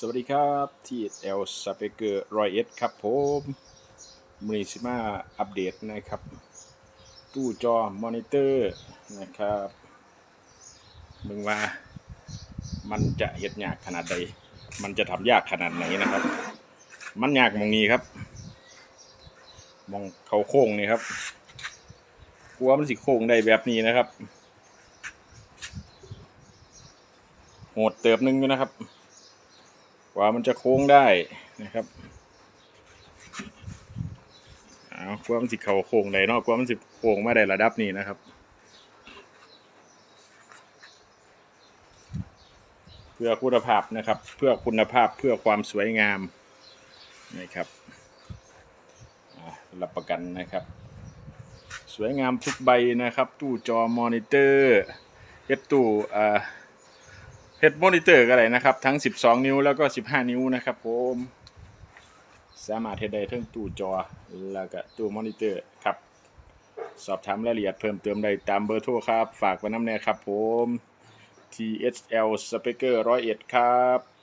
สวัสดีครับที่ L s p e a k e r รอยเอสครับผมมือสิมาอัปเดตนะครับ ตู้จอมอนิเตอร์นะครับมึงว่ามันจะเห็ดยากขนาดใด มันจะทำยากขนาดไหนนะครับ มันยากมองนี้ครับ มองเขาโค้งนี่ครับกลัวมันสิโค้งได้แบบนี้นะครับโหดเติบหนึงอยู่นะครับ กว่ามันจะโค้งได้นะครับเอากว่ามันสิเขาโค้งได้เนาะกว่ามันสิโค้งมาได้ระดับนี้นะครับ เพื่อคุณภาพนะครับ เพื่อคุณภาพเพื่อความสวยงามนะครับอ่ารับประกันนะครับ สวยงามทุกใบนะครับ ตู้จอมอนิเตอร์เฮ็ดตู้อ่า เฮดมอนิเตอร์ก็ได้นะครับ ทั้ง 12 นิ้วแล้วก็ 15 นิ้วนะครับผมสามารถเฮ็ดได้ทั้งตู้จอแล้วก็ตู้มอนิเตอร์ครับสอบถามรายละเอียดเพิ่มเติมได้ตามเบอร์โทรครับ ฝากไว้น้ำแน่ครับผม THL Speaker 101 ครับ